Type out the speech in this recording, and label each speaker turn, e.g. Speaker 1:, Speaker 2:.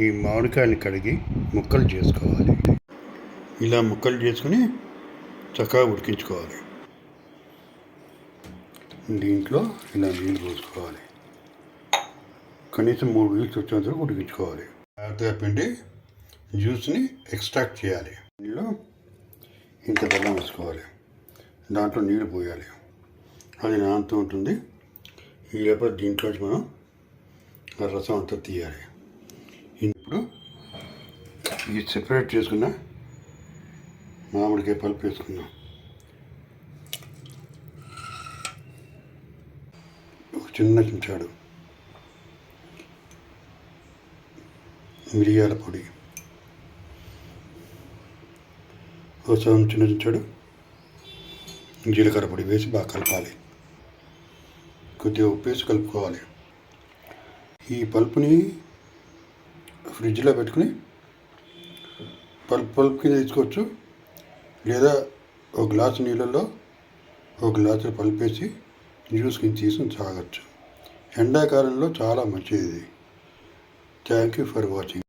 Speaker 1: ఈ మామిడికాయని కడిగి ముక్కలు చేసుకోవాలి. ఇలా ముక్కలు చేసుకుని చక్కగా ఉడికించుకోవాలి. దీంట్లో ఇలా నీళ్ళు పోసుకోవాలి. కనీసం మూడు వీల్స్ వచ్చేంత వరకు ఉడికించుకోవాలి. జాగ్రత్తగా పిండి జ్యూస్ని ఎక్స్ట్రాక్ట్ చేయాలి. నీళ్ళు ఇంత బెల్లం వేసుకోవాలి. దాంట్లో నీళ్ళు పోయాలి. అది నానుతూ ఉంటుంది. ఈ లోపల దీంట్లో మనం రసం అంతా తీయాలి. ఇది సెపరేట్ చేసుకున్న? మామిడికాయ పల్పు వేసుకుందాం ఒక చిన్న చెంచాడు. మిరియాల పొడి. ఒక సగం చిన్న చెంచాడు. జీలకర్ర పొడి వేసి బాగా కలపాలి. కొద్దిగా ఉప్పు వేసి కలుపుకోవాలి. ఈ పల్పుని ఫ్రిడ్జ్లో పెట్టుకుని పల్ప్ పల్ప్ కింద తీసుకోవచ్చు లేదా ఒక గ్లాసు నీళ్ళల్లో ఒక గ్లాసు పల్పు వేసి జ్యూస్ కింద తీసుకుని తాగొచ్చు. ఎండాకాలంలో చాలా మంచిది థ్యాంక్ యూ ఫర్ వాచింగ్.